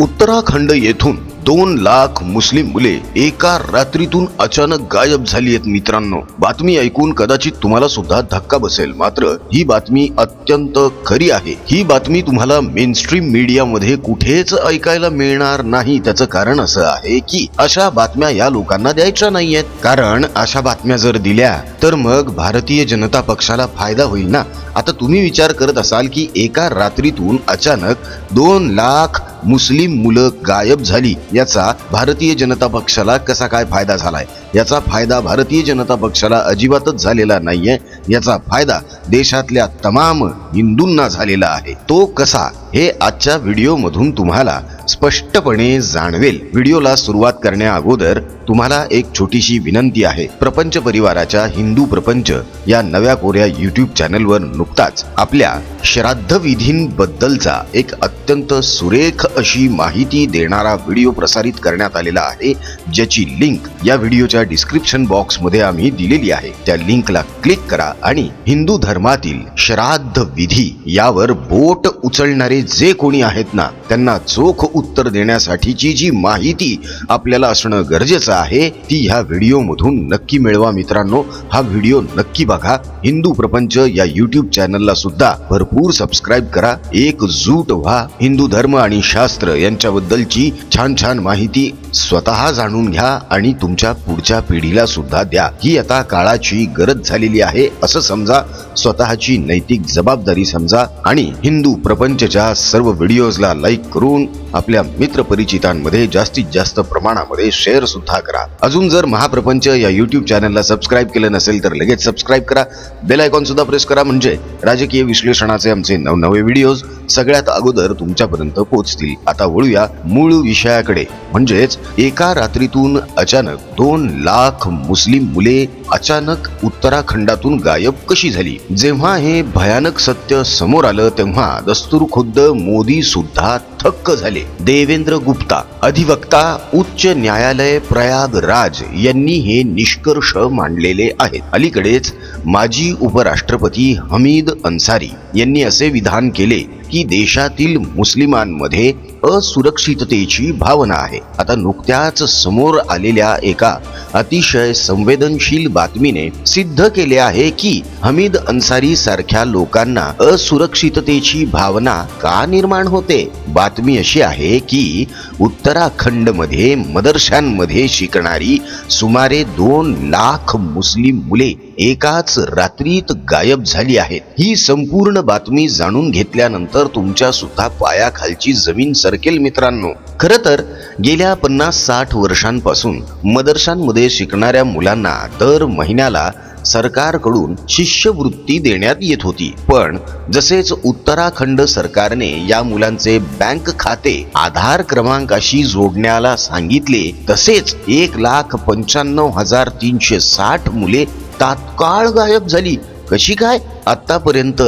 उत्तराखंड येथून दोन लाख मुस्लिम मुले एका रात्रीतून अचानक गायब झाली आहेत मित्रांनो. बातमी ऐकून कदाचित तुम्हाला सुद्धा धक्का बसेल. मात्र ही बातमी अत्यंत खरी आहे. ही बातमी तुम्हाला मेनस्ट्रीम मीडियामध्ये कुठेच ऐकायला मिळणार नाही. त्याचं कारण असं आहे की अशा बातम्या या लोकांना द्यायच्या नाहीयेत. कारण अशा बातम्या जर दिल्या तर मग भारतीय जनता पक्षाला फायदा होईल ना? आता तुम्ही विचार करत असाल की एका रात्रीतून अचानक दोन लाख मुस्लिम मुलं गायब झाली याचा भारतीय जनता पक्षाला कसा काय फायदा झालाय? याचा फायदा भारतीय जनता पक्षाला अजिबातच झालेला नाहीये. याचा फायदा देशातल्या तमाम हिंदूंना झालेला आहे. तो कसा हे आजच्या व्हिडिओमधून तुम्हाला स्पष्टपणे जाणवेल. व्हिडिओला सुरुवात करण्या अगोदर तुम्हाला एक छोटीशी विनंती आहे. प्रपंच परिवाराच्या हिंदू प्रपंच या नव्या कोऱ्या युट्यूब चॅनलवर नुकताच आपल्या श्राद्ध विधींबद्दलचा एक अत्यंत सुरेख अशी माहिती देणारा व्हिडिओ प्रसारित करण्यात आलेला आहे ज्याची लिंक या व्हिडिओच्या डिस्क्रिप्शन बॉक्समध्ये आम्ही दिलेली आहे. त्या लिंकला क्लिक करा आणि हिंदू धर्मातील श्राद्ध विधी यावर बोट उचलणारे जे कोणी आहेत ना त्यांना चोख उत्तर देण्यासाठीची जी माहिती आपल्याला असणं गरजेचं आहे ती ह्या व्हिडिओ मधून नक्की मिळवा मित्रांनो. हा व्हिडिओ नक्की बघा. हिंदू प्रपंच या युट्यूब चॅनलला सुद्धा भरपूर सबस्क्राईब करा. एकजूट व्हा. हिंदू धर्म आणि शास्त्र यांच्याबद्दलची छान छान माहिती स्वतः जाणून घ्या आणि तुमच्या पुढच्या पिढीला सुद्धा द्या. ही आता काळाची गरज झालेली आहे. असं समजा स्वतःची नैतिक जबाबदारी समजा आणि हिंदू प्रपंचच्या सर्व व्हिडिओजला लाईक करून आपल्या मित्र परिचितांमध्ये जास्तीत जास्त प्रमाणामध्ये शेअर सुद्धा करा. अजून जर महाप्रपंच या युट्यूब चॅनलला सबस्क्राईब केलं नसेल तर लगेच सबस्क्राईब करा. बेल आयकॉन सुद्धा प्रेस करा. म्हणजे राजकीय विश्लेषणाचे आमचे नवनवे व्हिडिओज सगळ्यात अगोदर तुमच्यापर्यंत पोहोचतील. आता वळूया मूळ विषयाकडे. म्हणजेच एका रात्रीतून अचानक दोन लाख मुस्लिम मुले अचानक उत्तराखंडातून गायब कशी झाली? जेव्हा हे भयानक सत्य समोर आलं तेव्हा दस्तूर खुद्द मोदी सुद्धा थक्क झाले. देवेंद्र गुप्ता अधिवक्ता उच्च न्यायालय प्रयागराज यांनी हे निष्कर्ष मांडलेले आहेत. अलीकडेच माजी उपराष्ट्रपती हमीद अन्सारी यांनी असे विधान केले की देशातील मुस्लिमांमध्ये असुरक्षिततेची भावना आहे. आता नुकत्याच समोर आलेल्या एका अतिशय संवेदनशील बातमीने सिद्ध केले आहे की हमीद अन्सारी सारख्या लोकांना असुरक्षिततेची भावना का निर्माण होते? बातमी अशी आहे की उत्तराखंडमध्ये मदरशांमध्ये शिकणारी सुमारे दोन लाख मुस्लिम मुले एकाच रात्रीत गायब झाली आहेत. ही संपूर्ण बातमी जाणून घेतल्यानंतर तुमच्या सुद्धा पायाखालची जमीन सरकेल मित्रांनो. खर तर गेल्या पन्नास साठ वर्षांपासून मदरशांमध्ये शिकणाऱ्या मुलांना दर महिन्याला सरकारकडून शिष्यवृत्ती देण्यात येत होती. पण जसेच उत्तराखंड सरकारने या मुलांचे बँक खाते आधार क्रमांकाशी जोडण्याला सांगितले तसेच एक लाख पंच्याण्णव हजार तीनशे साठ मुले तात्काळ गायब झाली. कशी काय? आतापर्यंत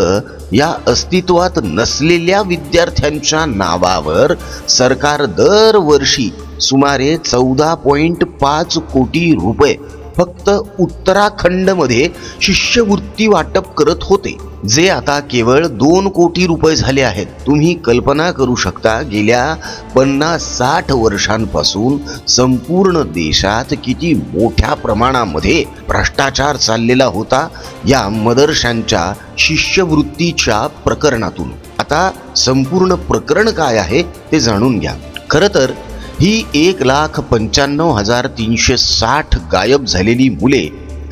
या अस्तित्वात नसलेल्या विद्यार्थ्यांच्या नावावर सरकार दरवर्षी सुमारे चौदा पॉइंट पाच कोटी रुपये फक्त उत्तराखंडमध्ये शिष्यवृत्ती वाटप करत होते. जे आता केवळ दोन कोटी रुपये झाले आहेत. तुम्ही कल्पना करू शकता गेल्या पन्नास साठ वर्षांपासून संपूर्ण देशात किती मोठ्या प्रमाणामध्ये भ्रष्टाचार चाललेला होता या मदरशांच्या शिष्यवृत्तीच्या प्रकरणातून. आता संपूर्ण प्रकरण काय आहे ते जाणून घ्या. खरं तर ही एक लाख पंच्याण्णव हजार तीनशे साठ गायब झालेली मुले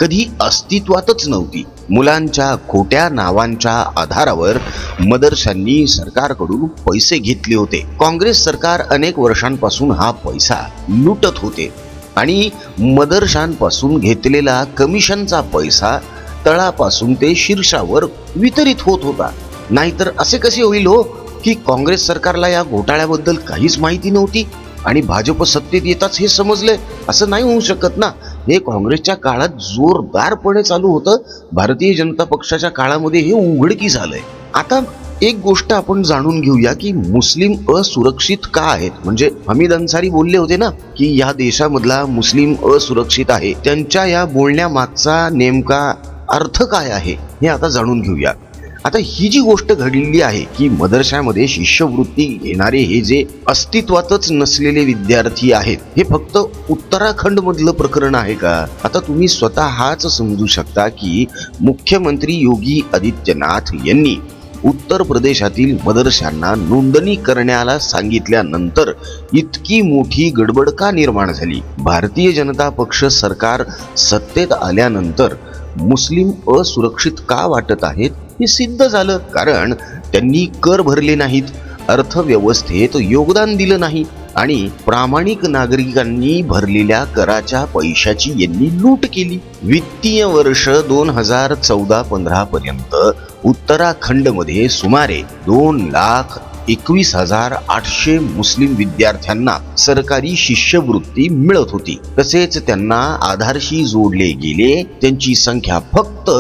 कधी अस्तित्वातच नव्हती. मुलांच्या खोट्या नावांच्या आधारावर मदरशांनी सरकारकडून पैसे घेतले होते. काँग्रेस सरकार अनेक वर्षांपासून हा पैसा लुटत होते आणि मदरशांपासून घेतलेला कमिशनचा पैसा तळापासून ते शीर्षावर वितरित होत होता. नाहीतर असे कसे होईल हो? की काँग्रेस सरकारला या घोटाळ्याबद्दल काहीच माहिती नव्हती. आणि भाजप सत्तेत येताच हे समजले. असं नाही होऊ शकत ना. हे काँग्रेसच्या काळात जोरदारपणे चालू होतं. भारतीय जनता पक्षाच्या काळामध्ये हे उघडकी झालंय. आता एक गोष्ट आपण जाणून घेऊया की मुस्लिम असुरक्षित का आहेत? म्हणजे हमीद अन्सारी बोलले होते ना की या देशामधला मुस्लिम असुरक्षित आहे. त्यांच्या या बोलण्यामागचा नेमका अर्थ काय आहे? हे आता जाणून घेऊया. आता ही जी गोष्ट घडलेली आहे की मदरशामध्ये शिष्यवृत्ती घेणारे हे जे अस्तित्वातच नसलेले विद्यार्थी आहेत हे फक्त उत्तराखंड मधलं प्रकरण आहे का? आता तुम्ही स्वतः हाच समजू शकता की मुख्यमंत्री योगी आदित्यनाथ यांनी उत्तर प्रदेशातील मदरशांना नोंदणी करण्याला सांगितल्यानंतर इतकी मोठी गडबड का निर्माण झाली? भारतीय जनता पक्ष सरकार सत्तेत आल्यानंतर मुस्लिम असुरक्षित का वाटत आहेत हे सिद्ध झालं कारण त्यांनी कर भरले नाहीत अर्थव्यवस्थेत योगदान दिलं नाही आणि प्रामाणिक नागरिकांनी भरलेल्या कराच्या पैशाची यांनी लूट केली. वित्तीय वर्ष दोन हजार चौदा पंधरा पर्यंत उत्तराखंडमध्ये सुमारे दोन लाख एकवीस हजार आठशे मुस्लिम विद्यार्थ्यांना सरकारी शिष्यवृत्ती मिळत होती. तसेच त्यांना आधारशी जोडले गेले. त्यांची संख्या फक्त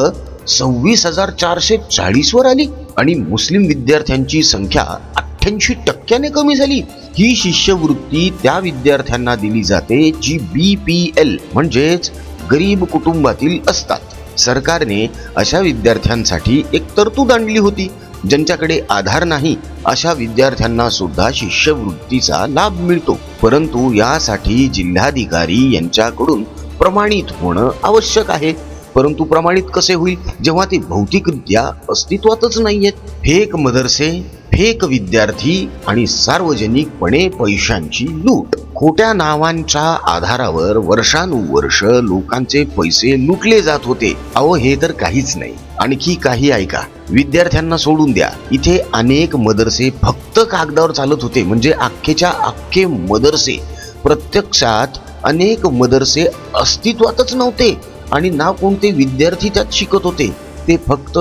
सव्वीस हजार चारशे चाळीस वर आली आणि मुस्लिम विद्यार्थ्यांची संख्या अठ्ठ्याऐंशी टक्क्याने कमी झाली. ही शिष्यवृत्ती त्या विद्यार्थ्यांना दिली जाते जी बी पी एल म्हणजेच गरीब कुटुंबातील असतात. सरकारने अशा विद्यार्थ्यांसाठी एक तरतूद आणली होती. ज्यांच्याकडे आधार नाही अशा विद्यार्थ्यांना सुद्धा शिष्यवृत्तीचा लाभ मिळतो. परंतु यासाठी जिल्हाधिकारी यांच्याकडून प्रमाणित होणं आवश्यक आहे. परंतु प्रमाणित कसे होईल? जेव्हा ते भौतिकरित्या अस्तित्वातच नाही आहेत फेक मदरसे फेक विद्यार्थी आणि सार्वजनिकपणे पैशांची लूट. खोट्या नावांच्या आधारावर वर्षानुवर्ष लोकांचे पैसे लुटले जात होते. अहो हे तर काहीच नाही. आणखी काही ऐका. विद्यार्थ्यांना सोडून द्या. इथे अनेक मदरसे फक्त कागदावर चालत होते. म्हणजे अख्खेच्या अख्खे मदरसे. प्रत्यक्षात अनेक मदरसे अस्तित्वातच नव्हते. आणि ना कोणते विद्यार्थी त्यात शिकत होते ते फक्त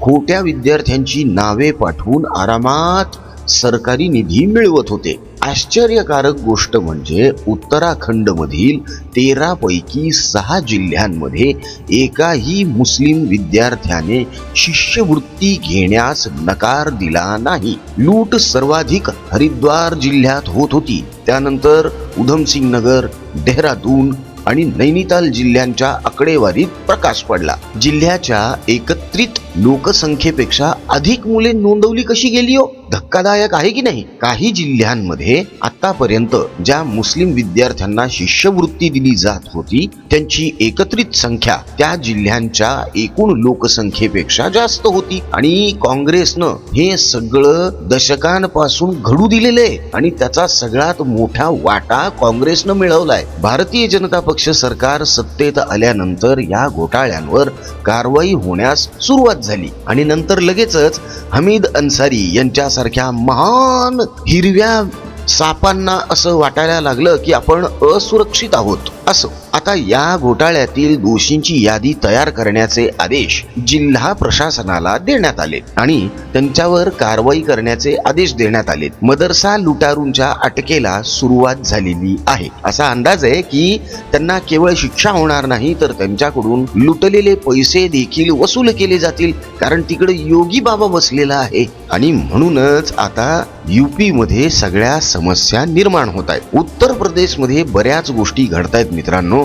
खोट्या विद्यार्थ्यांची नावे पाठवून आरामात सरकारी निधी मिळवत होते. आश्चर्यकारक गोष्ट म्हणजे उत्तराखंड मधील तेरा पैकी सहा जिल्ह्यांमध्ये एकाही मुस्लिम विद्यार्थ्याने शिष्यवृत्ती घेण्यास नकार दिला नाही. लूट सर्वाधिक हरिद्वार जिल्ह्यात होत होती. त्यानंतर उधमसिंग नगर देहरादून आणि नैनिताल जिल्ह्यांच्या आकडेवारीत प्रकाश पडला. जिल्ह्याच्या एकत्रित लोकसंख्येपेक्षा अधिक मुले नोंदवली कशी गेली हो? धक्कादायक आहे की नाही? काही जिल्ह्यांमध्ये आतापर्यंत ज्या मुस्लिम विद्यार्थ्यांना शिष्यवृत्ती दिली जात होती त्यांची एकत्रित संख्या त्या जिल्ह्यांच्या एकूण लोकसंख्येपेक्षा जास्त होती. आणि काँग्रेसनं हे सगळं दशकांपासून घडू दिलेलं आहे. आणि त्याचा सगळ्यात मोठा वाटा काँग्रेसनं मिळवलाय. भारतीय जनता पक्ष सरकार सत्तेत आल्यानंतर या घोटाळ्यांवर कारवाई होण्यास सुरुवात झाली. आणि नंतर लगेचच हमीद अन्सारी यांच्यासारख्या महान हिरव्या सापांना असं वाटायला लागलं की आपण असुरक्षित आहोत असं. आता या घोटाळ्यातील दोषींची यादी तयार करण्याचे आदेश जिल्हा प्रशासनाला देण्यात आले आणि त्यांच्यावर कारवाई करण्याचे आदेश देण्यात आले. मदरसा लुटारूंच्या अटकेला सुरुवात झालेली आहे. असा अंदाज आहे की त्यांना केवळ शिक्षा होणार नाही तर त्यांच्याकडून लुटलेले पैसे देखील वसूल केले जातील कारण तिकडे योगी बाबा बसलेला आहे. आणि म्हणूनच आता युपी मध्ये सगळ्या समस्या निर्माण होत आहेत. उत्तर प्रदेशमध्ये बऱ्याच गोष्टी घडतायत मित्रांनो.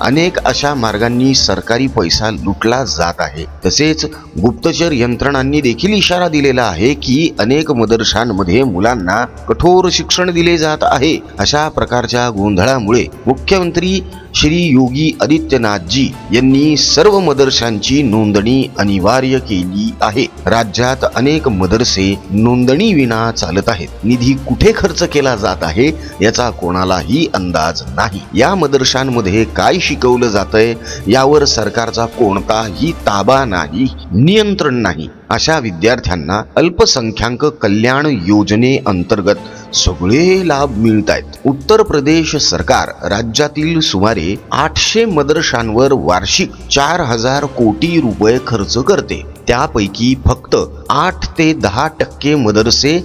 अनेक अशा मार्गांनी सरकारी पैसा लुटला जात आहे. तसेच गुप्तचर यंत्रणांनी देखील इशारा दिलेला आहे की अनेक मदरशांमध्ये मुलांना कठोर शिक्षण दिले जात आहे. अशा प्रकारच्या गोंधळामुळे मुख्यमंत्री श्री योगी आदित्यनाथजी यांनी सर्व मदरशांची नोंदणी अनिवार्य केली आहे. राज्यात अनेक मदरसे नोंदणी विना चालत आहेत. निधी कुठे खर्च केला जात आहे याचा कोणालाही अंदाज नाही. या मदरशांमध्ये काय शिकवलं जातंय यावर सरकारचा कोणताही ताबा नाही नियंत्रण नाही. अशा विद्यार्थ्यांना अल्पसंख्याक कल्याण योजनेअंतर्गत सगळे लाभ मिळत आहेत उत्तर प्रदेश सरकार राज्यातील सुमारे आठशे मदरशांवर वार्षिक चार हजार कोटी रुपये खर्च करते. त्यापैकी फक्त आठ ते दहा टक्के मदरसे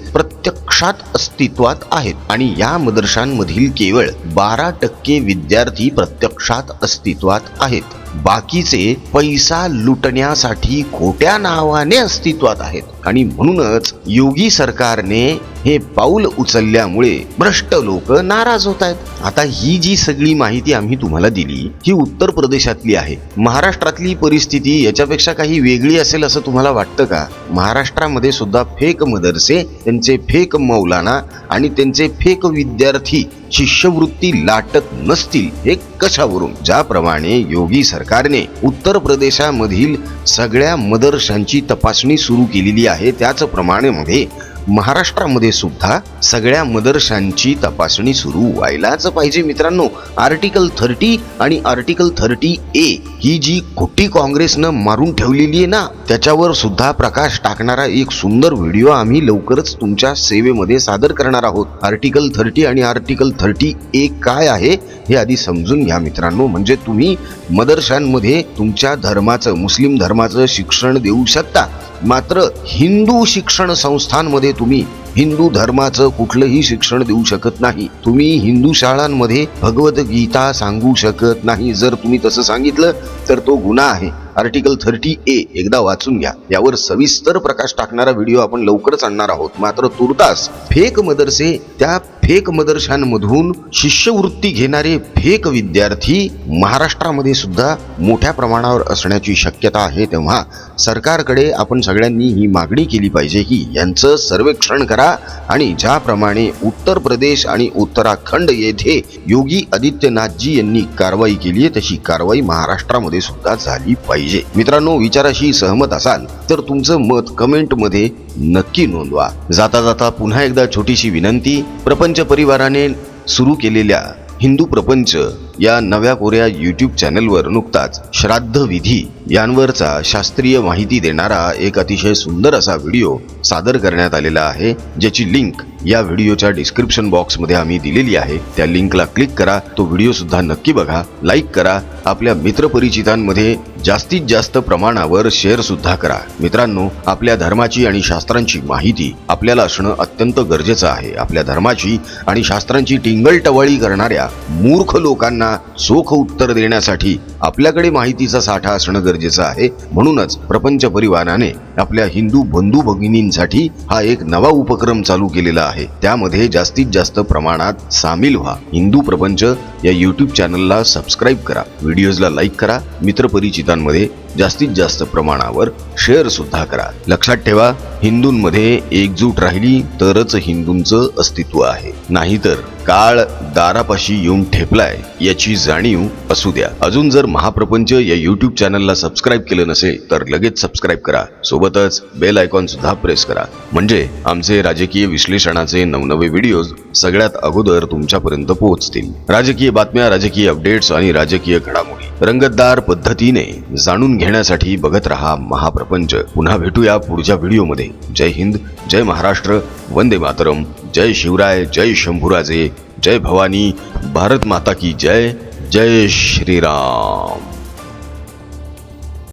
साक्षात अस्तित्वात आहेत. आणि या मदरशांमधील केवळ बारा टक्के विद्यार्थी प्रत्यक्षात अस्तित्वात आहेत. बाकीचे पैसा लुटण्यासाठी खोट्या नावाने अस्तित्वात आहेत. आणि म्हणूनच योगी सरकारने हे पाऊल उचलल्यामुळे भ्रष्ट लोक नाराज होत आहेत. आता ही जी सगळी माहिती आम्ही तुम्हाला दिली ही उत्तर प्रदेशातली आहे. महाराष्ट्रातली परिस्थिती याच्यापेक्षा काही वेगळी असेल असं तुम्हाला वाटतं का? महाराष्ट्रामध्ये सुद्धा फेक मदरसे त्यांचे फेक मौलाना आणि त्यांचे फेक विद्यार्थी शिष्यवृत्ती लाटत नसतील हे कशावरून? ज्याप्रमाणे योगी सरकारने उत्तर प्रदेशामधील सगळ्या मदरशांची तपासणी सुरू केलेली आहे त्याचप्रमाणे मध्ये महाराष्ट्रामध्ये सुद्धा सगळ्या मदरशांची तपासणी सुरू व्हायलाच पाहिजे मित्रांनो. आर्टिकल थर्टी आणि आर्टिकल थर्टी ए ही जी खोटी काँग्रेसनं मारून ठेवलेली आहे ना त्याच्यावर सुद्धा प्रकाश टाकणारा एक सुंदर व्हिडिओ आम्ही लवकरच तुमच्या सेवेमध्ये सादर करणार आहोत. आर्टिकल थर्टी आणि आर्टिकल थर्टी ए काय आहे हे आधी समजून घ्या मित्रांनो. म्हणजे तुम्ही मदरशांमध्ये तुमच्या धर्माचं मुस्लिम धर्माचं शिक्षण देऊ शकता. मात्र हिंदू शिक्षण संस्थांमध्ये तुम्ही हिंदू धर्माचं कुठलंही शिक्षण देऊ शकत नाही. तुम्ही हिंदू शाळांमध्ये भगवद्गीता सांगू शकत नाही. जर तुम्ही तसं सांगितलं तर तो गुन्हा आहे. आर्टिकल थर्टी ए एकदा वाचून घ्या. यावर सविस्तर प्रकाश टाकणारा व्हिडिओ आपण लवकरच आणणार आहोत. मात्र तुर्तास फेक मदरसे त्या फेक मदरशांमधून शिष्यवृत्ती घेणारे फेक विद्यार्थी महाराष्ट्रामध्ये सुद्धा मोठ्या प्रमाणावर असण्याची शक्यता आहे तेव्हा सरकारकडे आपण सगळ्यांनी ही मागणी केली पाहिजे की यांचं सर्वेक्षण करा आणि ज्याप्रमाणे उत्तर प्रदेश आणि उत्तराखंड येथे योगी आदित्यनाथजी यांनी कारवाई केली आहे तशी कारवाई महाराष्ट्रामध्ये सुद्धा झाली पाहिजे. मित्रांनो विचाराशी सहमत असाल तर तुमचं मत कमेंटमध्ये नक्की नोंदवा. जाता जाता पुन्हा एकदा छोटीशी विनंती प्रपंच परिवाराने सुरू केलेल्या हिंदू प्रपंच या नव्या कोऱ्या यूट्यूब चॅनलवर नुकताच श्राद्ध विधी यांवरचा शास्त्रीय माहिती देणारा एक अतिशय सुंदर असा व्हिडिओ सादर करण्यात आलेला आहे ज्याची लिंक या व्हिडिओच्या डिस्क्रिप्शन बॉक्समध्ये आम्ही दिलेली आहे. त्या लिंकला क्लिक करा तो व्हिडिओ सुद्धा नक्की बघा लाईक करा आपल्या मित्रपरिचितांमध्ये जास्तीत जास्त प्रमाणावर शेअर सुद्धा करा. मित्रांनो आपल्या धर्माची आणि शास्त्रांची माहिती आपल्याला असणं अत्यंत गरजेचं आहे. आपल्या धर्माची आणि शास्त्रांची टिंगलटवाळी करणाऱ्या मूर्ख लोकांना चोख उत्तर देण्यासाठी आपल्याकडे माहितीचा साठा असणं गरजेचं आहे. म्हणूनच प्रपंच परिवाराने आपल्या हिंदू बंधू भगिनींसाठी हा एक नवा उपक्रम चालू केलेला आहे. त्यामध्ये जास्तीत जास्त प्रमाणात सामील व्हा. हिंदू प्रपंच या युट्यूब चॅनलला सबस्क्राईब करा. व्हिडिओजला लाईक करा. मित्रपरिचितांमध्ये जास्तीत जास्त प्रमाणावर शेअर सुद्धा करा. लक्षात ठेवा हिंदूंमध्ये एकजूट राहिली तरच हिंदूंचं अस्तित्व आहे. नाहीतर काळ दारापाशी येऊन ठेपलाय याची जाणीव असू द्या. अजून जर महाप्रपंच या युट्यूब चॅनलला सबस्क्राईब केलं नसेल तर लगेच सबस्क्राईब करा. सोबतच बेल आयकॉन सुद्धा प्रेस करा. म्हणजे आमचे राजकीय विश्लेषणाचे नवनवे व्हिडिओज सगळ्यात अगोदर तुमच्यापर्यंत पोहोचतील. राजकीय बातम्या राजकीय अपडेट्स आणि राजकीय घडामोडी रंगतदार पद्धतीने जाणून घेण्यासाठी बघत रहा महाप्रपंच. पुन्हा भेटूया पुढच्या व्हिडिओमध्ये जय हिंद जय महाराष्ट्र वंदे मातरम जय शिवराय जय शंभूराजे जय भवानी भारत माता की जय जय श्रीराम।